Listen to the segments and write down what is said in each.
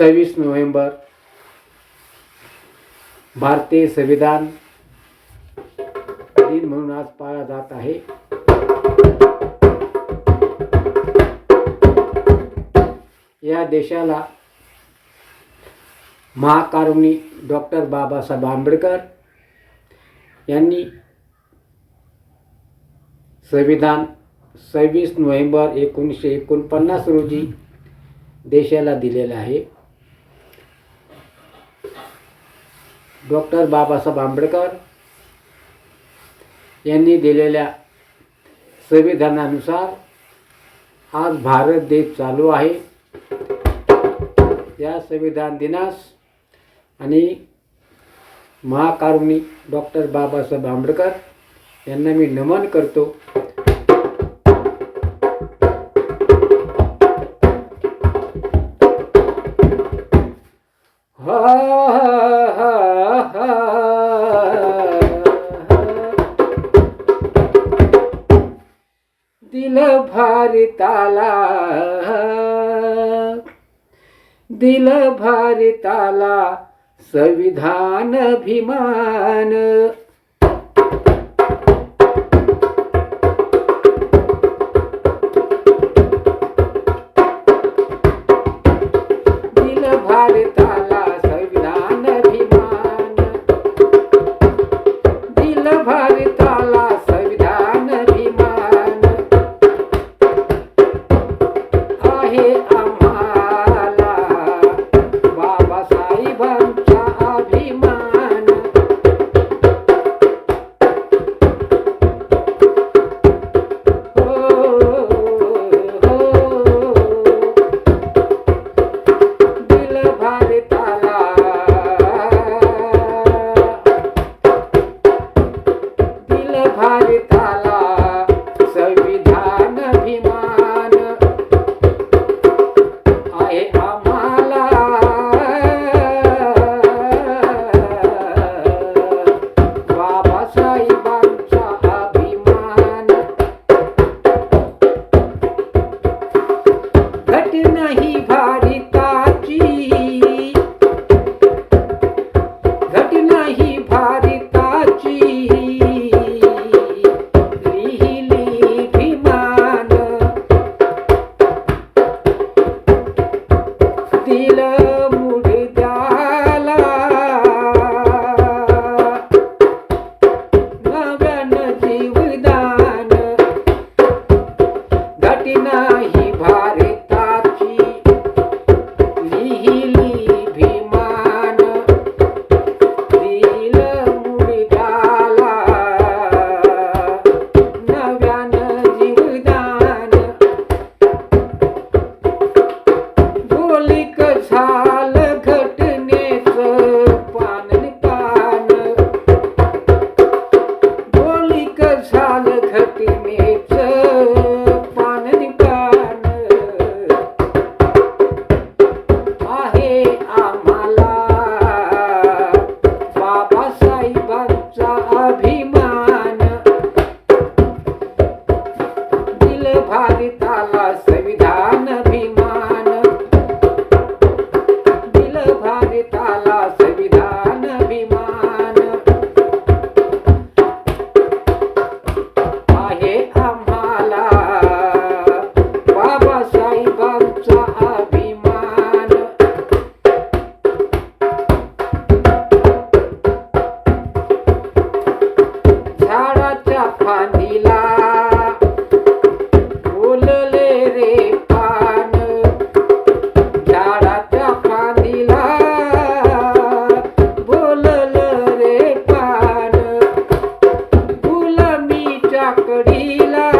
सव्वीस नोव्हेंबर भारतीय संविधान दिन म्हणून आज पाळला जात आहे. या देशाला महाकारुणी डॉक्टर बाबासाहेब आंबेडकर यांनी संविधान सव्वीस नोव्हेंबर एकोणीसशे एकोणपन्नास रोजी देशाला दिलेलं आहे. डॉक्टर बाबासाहेब आंबेडकर यांनी दिलेल्या संविधानानुसार आज भारत देश चालू आहे. या संविधान दिनास आणि महाकारुणी डॉक्टर बाबासाहेब आंबेडकर यांना मी नमन करतो. दिल भारताला दिल भारताला संविधान अभिमान. भारताला संविधान अभिमान आहे आम्हाला. बाबासाहेबांचा अभिमान. घटना ही भारताची. घटना ही भारताची. शान घटी में Kakadila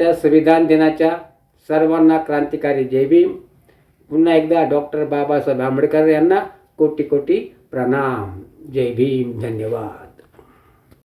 आजच्या संविधान दिनाच्या सर्वांना क्रांतिकारी जय भीम. पुन्हा एकदा डॉक्टर बाबासाहेब आंबेडकर यांना कोटी कोटी प्रणाम. जय भीम. धन्यवाद.